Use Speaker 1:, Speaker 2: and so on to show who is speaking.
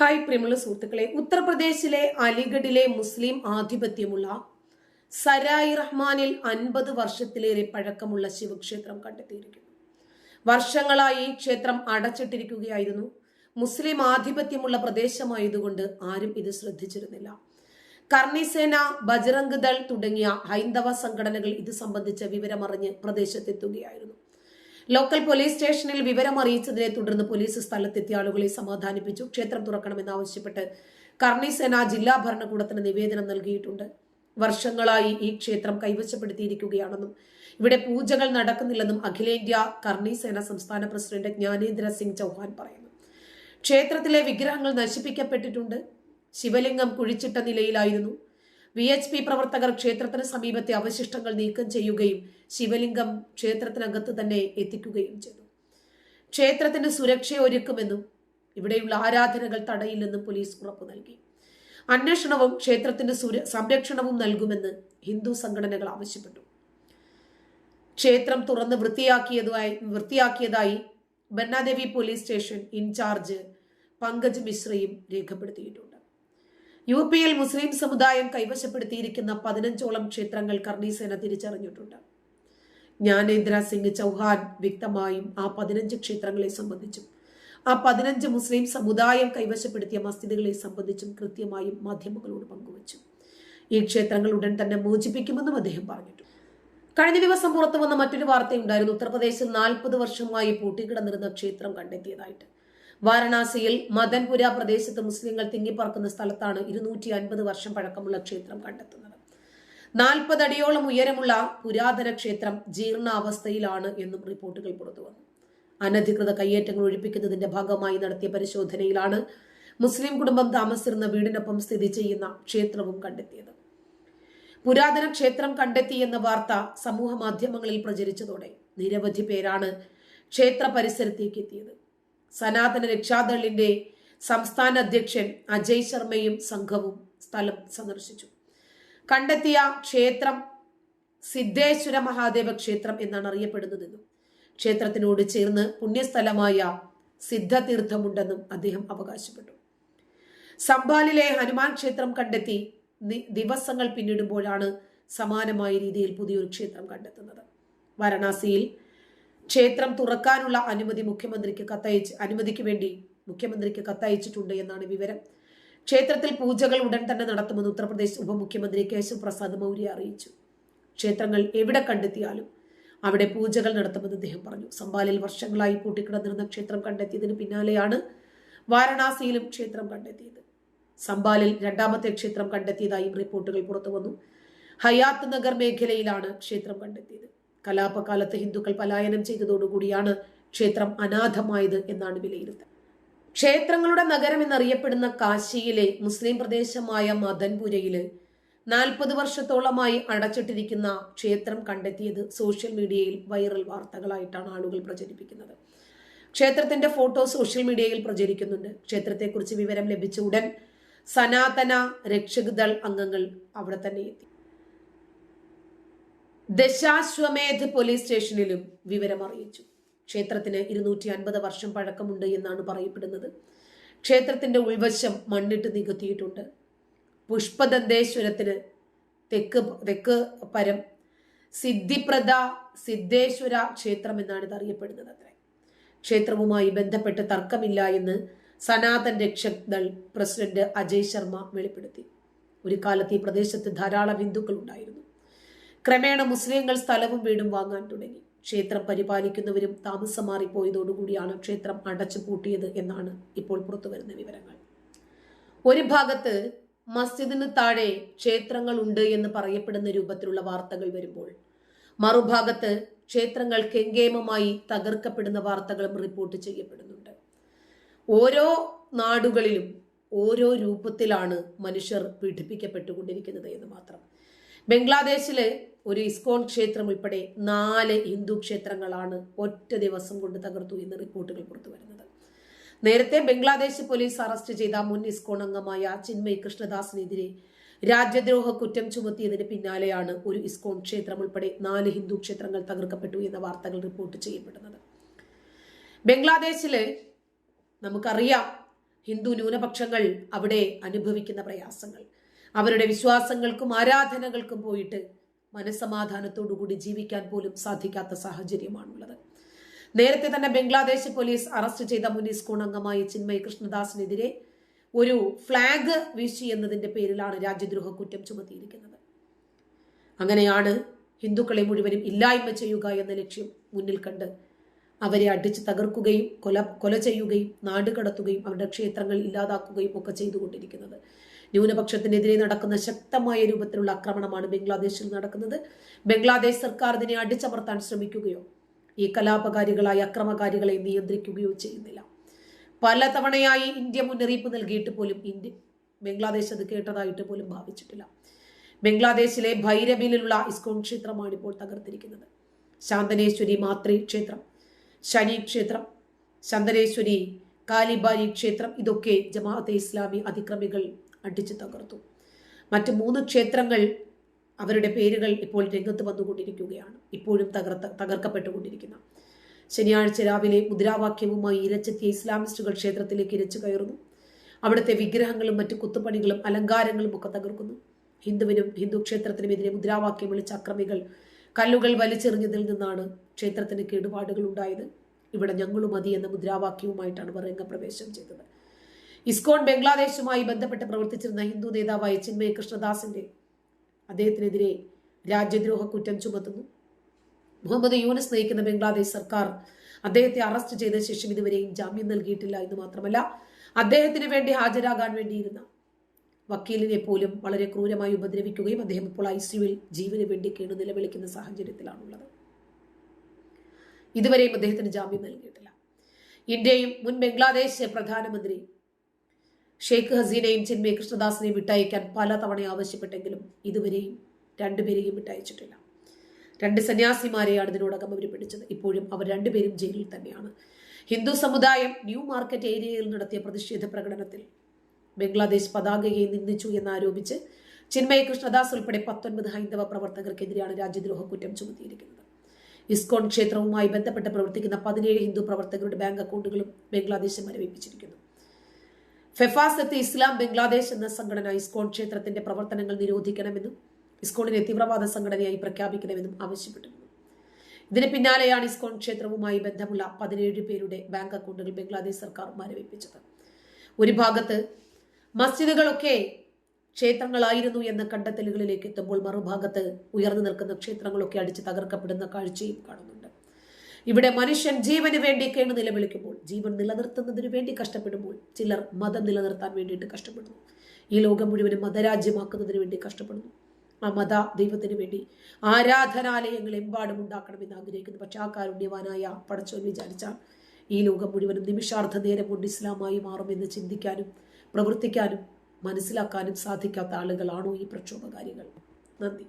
Speaker 1: Hi പ്രിമുള സുഹൃത്തുക്കളെ. ഉത്തർപ്രദേശിലെ അലിഗഡിലെ മുസ്ലിം ആധിപത്യമുള്ള സരായി റഹ്മാനിൽ അൻപത് വർഷത്തിലേറെ പഴക്കമുള്ള ശിവക്ഷേത്രം കണ്ടെത്തിയിരിക്കുന്നു. വർഷങ്ങളായി ഈ ക്ഷേത്രം അടച്ചിട്ടിരിക്കുകയായിരുന്നു. മുസ്ലിം ആധിപത്യമുള്ള പ്രദേശമായതുകൊണ്ട് ആരും ഇത് ശ്രദ്ധിച്ചിരുന്നില്ല. കർണിസേന ബജറംഗ് ദൾ തുടങ്ങിയ ഹൈന്ദവ സംഘടനകൾ ഇത് സംബന്ധിച്ച വിവരമറിഞ്ഞ് പ്രദേശത്തെത്തുകയായിരുന്നു. ലോക്കൽ പോലീസ് സ്റ്റേഷനിൽ വിവരം അറിയിച്ചതിനെ തുടർന്ന് പോലീസ് സ്ഥലത്തെത്തിയ ആളുകളെ സമാധാനിപ്പിച്ചു. ക്ഷേത്രം തുറക്കണമെന്നാവശ്യപ്പെട്ട് കർണിസേന ജില്ലാ ഭരണകൂടത്തിന് നിവേദനം നൽകിയിട്ടുണ്ട്. വർഷങ്ങളായി ഈ ക്ഷേത്രം കൈവശപ്പെടുത്തിയിരിക്കുകയാണെന്നും ഇവിടെ പൂജകൾ നടക്കുന്നില്ലെന്നും അഖിലേന്ത്യാ കർണിസേന സംസ്ഥാന പ്രസിഡന്റ് ജ്ഞാനേന്ദ്ര സിംഗ് ചൗഹാൻ പറയുന്നു. ക്ഷേത്രത്തിലെ വിഗ്രഹങ്ങൾ നശിപ്പിക്കപ്പെട്ടിട്ടുണ്ട്. ശിവലിംഗം കുഴിച്ചിട്ട നിലയിലായിരുന്നു വി എച്ച് പി പ്രവർത്തകർ ക്ഷേത്രത്തിന് സമീപത്തെ അവശിഷ്ടങ്ങൾ നീക്കം ചെയ്യുകയും ശിവലിംഗം ക്ഷേത്രത്തിനകത്ത് തന്നെ എത്തിക്കുകയും ചെയ്തു. ക്ഷേത്രത്തിന്റെ സുരക്ഷ ഒരുക്കുമെന്നും ഇവിടെയുള്ള ആരാധനകൾ തടയില്ലെന്നും പോലീസ് ഉറപ്പു നൽകി. അന്വേഷണവും ക്ഷേത്രത്തിന്റെ സുര സംരക്ഷണവും നൽകുമെന്ന് ഹിന്ദു സംഘടനകൾ ആവശ്യപ്പെട്ടു. ക്ഷേത്രം തുറന്ന് വൃത്തിയാക്കിയതായി വൃത്തിയാക്കിയതായി Bannadevi police station incharge Pankaj മിശ്രയും രേഖപ്പെടുത്തിയിട്ടുണ്ട്. യു പിയിൽ മുസ്ലിം സമുദായം കൈവശപ്പെടുത്തിയിരിക്കുന്ന പതിനഞ്ചോളം ക്ഷേത്രങ്ങൾ കർണീസേന തിരിച്ചറിഞ്ഞിട്ടുണ്ട്. ജ്ഞാനേന്ദ്ര സിംഗ് ചൗഹാൻ വ്യക്തമായും ആ പതിനഞ്ച് ക്ഷേത്രങ്ങളെ സംബന്ധിച്ചും ആ പതിനഞ്ച് മുസ്ലിം സമുദായം കൈവശപ്പെടുത്തിയ മസ്ജിദുകളെ സംബന്ധിച്ചും കൃത്യമായും മാധ്യമങ്ങളോട് പങ്കുവച്ചു. ഈ ക്ഷേത്രങ്ങൾ ഉടൻ തന്നെ മോചിപ്പിക്കുമെന്നും അദ്ദേഹം പറഞ്ഞു കഴിഞ്ഞ ദിവസം പുറത്തു വന്ന മറ്റൊരു വാർത്തയുണ്ടായിരുന്നു. ഉത്തർപ്രദേശിൽ നാൽപ്പത് വർഷമായി പൂട്ടിക്കിടന്നിരുന്ന ക്ഷേത്രം കണ്ടെത്തിയതായിട്ട്. വാരണാസിയിൽ മദൻപുര പ്രദേശത്ത് മുസ്ലിങ്ങൾ തിങ്ങിപ്പറക്കുന്ന സ്ഥലത്താണ് ഇരുന്നൂറ്റി അൻപത് വർഷം പഴക്കമുള്ള ക്ഷേത്രം കണ്ടെത്തുന്നത്. നാൽപ്പതടിയോളം ഉയരമുള്ള പുരാതന ക്ഷേത്രം ജീർണാവസ്ഥയിലാണ് എന്നും റിപ്പോർട്ടുകൾ പുറത്തുവന്നു അനധികൃത കയ്യേറ്റങ്ങൾ ഒഴിപ്പിക്കുന്നതിന്റെ ഭാഗമായി നടത്തിയ പരിശോധനയിലാണ് മുസ്ലിം കുടുംബം താമസിച്ചിരുന്ന വീടിനൊപ്പം സ്ഥിതി ചെയ്യുന്ന ക്ഷേത്രവും കണ്ടെത്തിയത്. പുരാതന ക്ഷേത്രം കണ്ടെത്തിയെന്ന വാർത്ത സമൂഹ മാധ്യമങ്ങളിൽ പ്രചരിച്ചതോടെ നിരവധി പേരാണ് ക്ഷേത്ര പരിസരത്തേക്ക് എത്തിയത്. സനാതന രക്ഷാദളിന്റെ സംസ്ഥാന അധ്യക്ഷൻ അജയ് ശർമ്മയും സംഘവും സ്ഥലം സന്ദർശിച്ചു. കണ്ടെത്തിയ ക്ഷേത്രം സിദ്ധേശ്വര മഹാദേവ ക്ഷേത്രം എന്നാണ് അറിയപ്പെടുന്നതെന്നും ക്ഷേത്രത്തിനോട് ചേർന്ന് പുണ്യസ്ഥലമായ സിദ്ധതീർത്ഥമുണ്ടെന്നും അദ്ദേഹം അവകാശപ്പെട്ടു. സംഭാലിലെ ഹനുമാൻ ക്ഷേത്രം കണ്ടെത്തി ദിവസങ്ങൾ പിന്നിടുമ്പോഴാണ് സമാനമായ രീതിയിൽ പുതിയൊരു ക്ഷേത്രം കണ്ടെത്തുന്നത്. വാരണാസിയിൽ ക്ഷേത്രം തുറക്കാനുള്ള അനുമതി മുഖ്യമന്ത്രിക്ക് കത്തയച്ച് അനുമതിക്ക് വേണ്ടി മുഖ്യമന്ത്രിക്ക് കത്തയച്ചിട്ടുണ്ട് എന്നാണ് വിവരം. ക്ഷേത്രത്തിൽ പൂജകൾ ഉടൻ തന്നെ നടത്തുമെന്ന് ഉത്തർപ്രദേശ് ഉപമുഖ്യമന്ത്രി കേശവ് പ്രസാദ് മൗര്യ അറിയിച്ചു. ക്ഷേത്രങ്ങൾ എവിടെ കണ്ടെത്തിയാലും അവിടെ പൂജകൾ നടത്തുമെന്ന് അദ്ദേഹം പറഞ്ഞു. സംബാലിൽ വർഷങ്ങളായി പൂട്ടിക്കിടന്നിരുന്ന ക്ഷേത്രം കണ്ടെത്തിയതിന് പിന്നാലെയാണ് വാരണാസിയിലും ക്ഷേത്രം കണ്ടെത്തിയത്. സംബാലിൽ രണ്ടാമത്തെ ക്ഷേത്രം കണ്ടെത്തിയതായും റിപ്പോർട്ടുകൾ പുറത്തു വന്നു ഹയാത്ത് നഗർ മേഖലയിലാണ് ക്ഷേത്രം കണ്ടെത്തിയത്. കലാപകാലത്ത് ഹിന്ദുക്കൾ പലായനം ചെയ്തതോടുകൂടിയാണ് ക്ഷേത്രം അനാഥമായത് എന്നാണ് വിലയിരുത്തൽ. ക്ഷേത്രങ്ങളുടെ നഗരം എന്നറിയപ്പെടുന്ന കാശിയിലെ മുസ്ലിം പ്രദേശമായ മദൻപുരയിൽ നാൽപ്പത് വർഷത്തോളമായി അടച്ചിട്ടിരിക്കുന്ന ക്ഷേത്രം കണ്ടെത്തിയത് സോഷ്യൽ മീഡിയയിൽ വൈറൽ വാർത്തകളായിട്ടാണ് ആളുകൾ പ്രചരിപ്പിക്കുന്നത്. ക്ഷേത്രത്തിന്റെ ഫോട്ടോ സോഷ്യൽ മീഡിയയിൽ പ്രചരിക്കുന്നുണ്ട്. ക്ഷേത്രത്തെക്കുറിച്ച് വിവരം ലഭിച്ച ഉടൻ സനാതന രക്ഷകദൾ അംഗങ്ങൾ അവിടെ തന്നെ എത്തി. ദശാശ്വമേധ് പോലീസ് സ്റ്റേഷനിലും വിവരം അറിയിച്ചു. ക്ഷേത്രത്തിന് ഇരുന്നൂറ്റി അൻപത് വർഷം പഴക്കമുണ്ട് എന്നാണ് പറയപ്പെടുന്നത്. ക്ഷേത്രത്തിന്റെ ഉൾവശം മണ്ണിട്ട് നികത്തിയിട്ടുണ്ട്. പുഷ്പദന്തേശ്വരത്തിന് തെക്ക് തെക്ക് പരം സിദ്ധിപ്രദ സിദ്ധേശ്വര ക്ഷേത്രം എന്നാണ് ഇത് അറിയപ്പെടുന്നത് അത്ര. ക്ഷേത്രവുമായി ബന്ധപ്പെട്ട് തർക്കമില്ല എന്ന് സനാതൻ രക്ഷക് ദൾ പ്രസിഡന്റ് അജയ് ശർമ്മ വെളിപ്പെടുത്തി. ഒരു കാലത്ത് ഈ പ്രദേശത്ത് ധാരാളം ഹിന്ദുക്കൾ ഉണ്ടായിരുന്നു. ക്രമേണ മുസ്ലിങ്ങൾ സ്ഥലവും വീടും വാങ്ങാൻ തുടങ്ങി. ക്ഷേത്രം പരിപാലിക്കുന്നവരും താമസം മാറിപ്പോയതോടുകൂടിയാണ് ക്ഷേത്രം അടച്ചു പൂട്ടിയത് എന്നാണ് ഇപ്പോൾ പുറത്തുവരുന്ന വിവരങ്ങൾ. ഒരു ഭാഗത്ത് മസ്ജിദിന് താഴെ ക്ഷേത്രങ്ങൾ ഉണ്ട് എന്ന് പറയപ്പെടുന്ന രൂപത്തിലുള്ള വാർത്തകൾ വരുമ്പോൾ മറുഭാഗത്ത് ക്ഷേത്രങ്ങൾ കെങ്കേമമായി തകർക്കപ്പെടുന്ന വാർത്തകളും റിപ്പോർട്ട് ചെയ്യപ്പെടുന്നുണ്ട്. ഓരോ നാടുകളിലും ഓരോ രൂപത്തിലാണ് മനുഷ്യർ പീഡിപ്പിക്കപ്പെട്ടുകൊണ്ടിരിക്കുന്നത് എന്ന് മാത്രം. ബംഗ്ലാദേശിലെ ഒരു ഇസ്കോൺ ക്ഷേത്രം ഉൾപ്പെടെ നാല് ഹിന്ദു ക്ഷേത്രങ്ങളാണ് ഒറ്റ ദിവസം കൊണ്ട് തകർത്തു എന്ന് റിപ്പോർട്ടുകൾ പുറത്തു വരുന്നത്. നേരത്തെ ബംഗ്ലാദേശ് പോലീസ് അറസ്റ്റ് ചെയ്ത മുൻ ഇസ്കോൺ അംഗമായ ചിന്മയ് കൃഷ്ണദാസിനെതിരെ രാജ്യദ്രോഹ കുറ്റം ചുമത്തിയതിന് പിന്നാലെയാണ് ഒരു ഇസ്കോൺ ക്ഷേത്രം ഉൾപ്പെടെ നാല് ഹിന്ദു ക്ഷേത്രങ്ങൾ തകർക്കപ്പെട്ടു എന്ന വാർത്തകൾ റിപ്പോർട്ട് ചെയ്യപ്പെടുന്നത്. ബംഗ്ലാദേശിൽ നമുക്കറിയാം ഹിന്ദു ന്യൂനപക്ഷങ്ങൾ അവിടെ അനുഭവിക്കുന്ന പ്രയാസങ്ങൾ. അവരുടെ വിശ്വാസങ്ങൾക്കും ആരാധനകൾക്കും പോയിട്ട് മനസ്സമാധാനത്തോടുകൂടി ജീവിക്കാൻ പോലും സാധിക്കാത്ത സാഹചര്യമാണുള്ളത്. നേരത്തെ തന്നെ ബംഗ്ലാദേശ് പോലീസ് അറസ്റ്റ് ചെയ്ത മുനീസ് ഇസ്കോൺ അംഗമായ ചിന്മയ് കൃഷ്ണദാസിനെതിരെ ഒരു ഫ്ലാഗ് വീശി എന്നതിന്റെ പേരിലാണ് രാജ്യദ്രോഹ കുറ്റം ചുമത്തിയിരിക്കുന്നത്. അങ്ങനെയാണ് ഹിന്ദുക്കളെ മുഴുവനും ഇല്ലായ്മ ചെയ്യുക എന്ന ലക്ഷ്യം മുന്നിൽ കണ്ട് അവരെ അടിച്ച് തകർക്കുകയും കൊല കൊല ചെയ്യുകയും നാട് കടത്തുകയും അവരുടെ ക്ഷേത്രങ്ങൾ ഇല്ലാതാക്കുകയും ഒക്കെ ചെയ്തുകൊണ്ടിരിക്കുന്നത്. ന്യൂനപക്ഷത്തിനെതിരെ നടക്കുന്ന ശക്തമായ രൂപത്തിലുള്ള ആക്രമണമാണ് ബംഗ്ലാദേശിൽ നടക്കുന്നത്. ബംഗ്ലാദേശ് സർക്കാർ ഇതിനെ അടിച്ചമർത്താൻ ശ്രമിക്കുകയോ ഈ കലാപകാരികളായ അക്രമകാരികളെ നിയന്ത്രിക്കുകയോ ചെയ്യുന്നില്ല. പലതവണയായി ഇന്ത്യ മുന്നറിയിപ്പ് നൽകിയിട്ട് പോലും ഇന്ത്യ ബംഗ്ലാദേശ് അത് കേട്ടതായിട്ട് പോലും ഭാവിച്ചിട്ടില്ല. ബംഗ്ലാദേശിലെ ഭൈരവിലുള്ള ഇസ്കോൺ ക്ഷേത്രമാണ് ഇപ്പോൾ തകർത്തിരിക്കുന്നത്. ശാന്തനേശ്വരി മാത്രി ക്ഷേത്രം ശനി ക്ഷേത്രം ശാന്തനേശ്വരി കാലിബാരി ക്ഷേത്രം ഇതൊക്കെ ജമാഅത്തെ ഇസ്ലാമി അതിക്രമികൾ അടിച്ചു തകർത്തു. മറ്റ് മൂന്ന് ക്ഷേത്രങ്ങൾ അവരുടെ പേരുകൾ ഇപ്പോൾ രംഗത്ത് വന്നുകൊണ്ടിരിക്കുകയാണ്. ഇപ്പോഴും തകർത്ത തകർക്കപ്പെട്ടുകൊണ്ടിരിക്കുന്ന. ശനിയാഴ്ച രാവിലെ മുദ്രാവാക്യവുമായി ഇരച്ചെത്തിയ ഇസ്ലാമിസ്റ്റുകൾ ക്ഷേത്രത്തിലേക്ക് ഇരച്ചു കയറുന്നു. അവിടുത്തെ വിഗ്രഹങ്ങളും മറ്റു കുത്തുപണികളും അലങ്കാരങ്ങളും ഒക്കെ തകർക്കുന്നു. ഹിന്ദുവിനും ഹിന്ദു ക്ഷേത്രത്തിനുമെതിരെ മുദ്രാവാക്യം വിളിച്ച അക്രമികൾ കല്ലുകൾ വലിച്ചെറിഞ്ഞതിൽ നിന്നാണ് ക്ഷേത്രത്തിന് കേടുപാടുകൾ ഉണ്ടായത്. ഇവിടെ ഞങ്ങളും മതി എന്ന മുദ്രാവാക്യവുമായിട്ടാണ് അവർ രംഗപ്രവേശം ചെയ്തത്. ഇസ്കോൺ ബംഗ്ലാദേശുമായി ബന്ധപ്പെട്ട് പ്രവർത്തിച്ചിരുന്ന ഹിന്ദു നേതാവായ ചിന്മയ കൃഷ്ണദാസിന്റെ അദ്ദേഹത്തിനെതിരെ രാജ്യദ്രോഹ കുറ്റം ചുമത്തുന്നു. മുഹമ്മദ് യൂനസ് നയിക്കുന്ന ബംഗ്ലാദേശ് സർക്കാർ അദ്ദേഹത്തെ അറസ്റ്റ് ചെയ്ത ശേഷം ഇതുവരെയും ജാമ്യം നൽകിയിട്ടില്ല എന്ന് മാത്രമല്ല അദ്ദേഹത്തിന് വേണ്ടി ഹാജരാകാൻ വേണ്ടിയിരുന്ന വക്കീലിനെ പോലും വളരെ ക്രൂരമായി ഉപദ്രവിക്കുകയും അദ്ദേഹം ഇപ്പോൾ ഐ സിയുവിൽ ജീവന് വേണ്ടി കേണു നിലവിളിക്കുന്ന സാഹചര്യത്തിലാണുള്ളത്. ഇതുവരെയും അദ്ദേഹത്തിന് ജാമ്യം നൽകിയിട്ടില്ല. ഇന്ത്യയും മുൻ ബംഗ്ലാദേശ് പ്രധാനമന്ത്രി ഷെയ്ഖ് ഹസീനയും ചിന്മയ കൃഷ്ണദാസിനെയും വിട്ടയക്കാൻ പലതവണ ആവശ്യപ്പെട്ടെങ്കിലും ഇതുവരെയും രണ്ടുപേരെയും വിട്ടയച്ചിട്ടില്ല. രണ്ട് സന്യാസിമാരെയാണ് ഇതിനോടകം അവർ പിടിച്ചത്. ഇപ്പോഴും അവർ രണ്ടുപേരും ജയിലിൽ തന്നെയാണ്. ഹിന്ദു സമുദായം ന്യൂ മാർക്കറ്റ് ഏരിയയിൽ നടത്തിയ പ്രതിഷേധ പ്രകടനത്തിൽ ബംഗ്ലാദേശ് പതാകയെ നിന്ദിച്ചു എന്നാരോപിച്ച് ചിന്മയ കൃഷ്ണദാസ് ഉൾപ്പെടെ പത്തൊൻപത് ഹൈന്ദവ പ്രവർത്തകർക്കെതിരെയാണ് രാജ്യദ്രോഹ കുറ്റം ചുമത്തിയിരിക്കുന്നത്. ഇസ്കോൺ ക്ഷേത്രവുമായി ബന്ധപ്പെട്ട് പ്രവർത്തിക്കുന്ന പതിനേഴ് ഹിന്ദു പ്രവർത്തകരുടെ ബാങ്ക് അക്കൗണ്ടുകളും ബംഗ്ലാദേശ് മരവിപ്പിച്ചിരിക്കുന്നു. ഫെഫാസത്ത് ഇസ്ലാം ബംഗ്ലാദേശ് എന്ന സംഘടന ഇസ്കോൺ ക്ഷേത്രത്തിന്റെ പ്രവർത്തനങ്ങൾ നിരോധിക്കണമെന്നും ഇസ്കോണിനെ തീവ്രവാദ സംഘടനയായി പ്രഖ്യാപിക്കണമെന്നും ആവശ്യപ്പെട്ടിരുന്നു. ഇതിന് പിന്നാലെയാണ് ഇസ്കോൺ ക്ഷേത്രവുമായി ബന്ധമുള്ള പതിനേഴ് പേരുടെ ബാങ്ക് അക്കൗണ്ടുകൾ ബംഗ്ലാദേശ് സർക്കാർ മരവിപ്പിച്ചത്. ഒരു ഭാഗത്ത് മസ്ജിദുകളൊക്കെ ക്ഷേത്രങ്ങളായിരുന്നു എന്ന കണ്ടെത്തലുകളിലേക്ക് എത്തുമ്പോൾ മറുഭാഗത്ത് ഉയർന്നു നിൽക്കുന്ന ക്ഷേത്രങ്ങളൊക്കെ അടിച്ച് തകർക്കപ്പെടുന്ന കാഴ്ചയും കാണുന്നുണ്ട് ഇവിടെ മനുഷ്യൻ ജീവന് വേണ്ടി കേണു നിലവിളിക്കുമ്പോൾ ജീവൻ നിലനിർത്തുന്നതിന് വേണ്ടി കഷ്ടപ്പെടുമ്പോൾ ചിലർ മതം നിലനിർത്താൻ വേണ്ടിയിട്ട് കഷ്ടപ്പെടുന്നു. ഈ ലോകം മുഴുവനും മതരാജ്യമാക്കുന്നതിന് വേണ്ടി കഷ്ടപ്പെടുന്നു. ആ മത ദൈവത്തിന് വേണ്ടി ആരാധനാലയങ്ങൾ എമ്പാടും ഉണ്ടാക്കണമെന്ന് ആഗ്രഹിക്കുന്നു. പക്ഷെ ആ കാരുണ്യവാനായ പടച്ചോൻ വിചാരിച്ചാൽ ഈ ലോകം മുഴുവനും നിമിഷാർദ്ധ നേരം കൊണ്ട് ഇസ്ലാമായി മാറുമെന്ന് ചിന്തിക്കാനും പ്രവർത്തിക്കാനും മനസ്സിലാക്കാനും സാധിക്കാത്ത ആളുകളാണോ ഈ പ്രക്ഷോഭകാരികൾ? നന്ദി.